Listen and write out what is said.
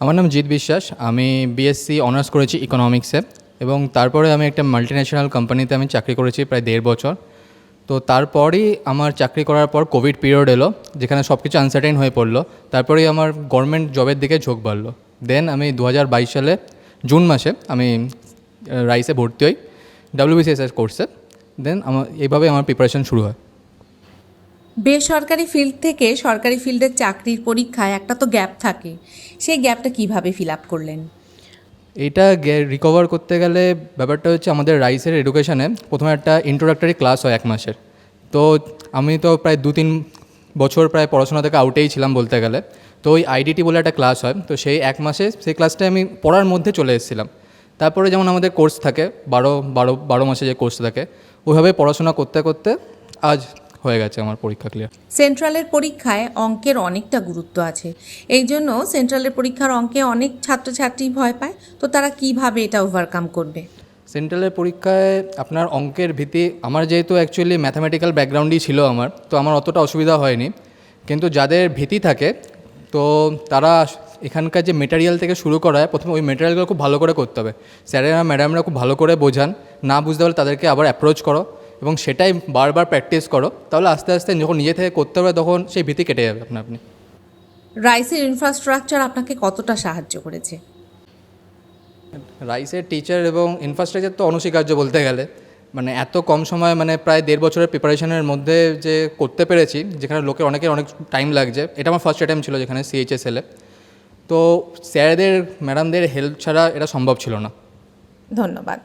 আমার নাম জিৎ বিশ্বাস, আমি বিএসসি অনার্স করেছি ইকোনমিক্সে এবং তারপরে আমি একটা মাল্টিন্যাশনাল কোম্পানিতে আমি চাকরি করেছি প্রায় দেড় বছর। তো তারপরই আমার চাকরি করার পর কোভিড পিরিয়ড এলো, যেখানে সব কিছু আনসার্টেন হয়ে পড়ল। তারপরেই আমার গভর্নমেন্ট জবের দিকে ঝোঁক বাড়লো। দেন আমি দু হাজার বাইশ সালে জুন মাসে আমি রাইসে ভর্তি হই ডাব্লিউবিসিএসএস কোর্সে দেন আমার এইভাবে আমার প্রিপারেশন শুরু হয়। বেসরকারি ফিল্ড থেকে সরকারি ফিল্ডের চাকরির পরীক্ষায় একটা তো গ্যাপ থাকে। সেই গ্যাপটা কীভাবে ফিল আপ করলেন? এটা রিকভার করতে গেলে ব্যাপারটা হচ্ছে আমাদের রাইসের এডুকেশানে প্রথমে একটা ইন্ট্রোডাক্টরি ক্লাস হয় এক মাসের। তো আমি তো প্রায় দু তিন বছর প্রায় পড়াশোনা থেকে আউটেই ছিলাম বলতে গেলে। তো ওই আইডিটি বলে একটা ক্লাস হয়। তো সেই এক মাসে সেই ক্লাসটায় আমি পড়ার মধ্যে চলে এসেছিলাম। তারপরে যেমন আমাদের কোর্স থাকে, বারো বারো বারো মাসে যে কোর্স থাকে, ওইভাবে পড়াশোনা করতে করতে আজ হয়ে গেছে আমার পরীক্ষা ক্লিয়ার সেন্ট্রালের পরীক্ষায় অঙ্কের অনেকটা গুরুত্ব আছে। এই জন্য সেন্ট্রালের পরীক্ষার অঙ্কে অনেক ছাত্রছাত্রী ভয় পায় তো তারা কীভাবে এটা ওভারকাম করবে? সেন্ট্রালের পরীক্ষায় আপনার অঙ্কের ভীতি আমার যেহেতু অ্যাকচুয়ালি ম্যাথামেটিক্যাল ব্যাকগ্রাউন্ডই ছিল আমার তো আমার অতটা অসুবিধা হয়নি। কিন্তু যাদের ভীতি থাকে তো তারা এখানকার যে মেটেরিয়াল থেকে শুরু করা হয় প্রথমে ওই মেটেরিয়ালগুলো খুব ভালো করে করতে হবে। স্যারেরা ম্যাডামরা খুব ভালো করে বোঝান। না বুঝতে পারলে তাদেরকে আবার অ্যাপ্রোচ করো। এবং সেটাই বারবার প্র্যাকটিস করো তাহলে আস্তে আস্তে যখন নিজে থেকে করতে হবে তখন সেই ভীতি কেটে যাবে আপনা আপনি। রাইসের ইনফ্রাস্ট্রাকচার আপনাকে কতটা সাহায্য করেছে? রাইসের টিচার এবং ইনফ্রাস্ট্রাকচার তো অনস্বীকার্য বলতে গেলে। মানে এত কম সময় মানে প্রায় দেড় বছরের প্রিপারেশনের মধ্যে যে করতে পেরেছি যেখানে লোকের অনেকের অনেক টাইম লাগছে। এটা আমার ফার্স্ট অ্যাটেম্প ছিল যেখানে সিএইচএসএলে তো স্যারদের ম্যাডামদের হেল্প ছাড়া এটা সম্ভব ছিল না। ধন্যবাদ।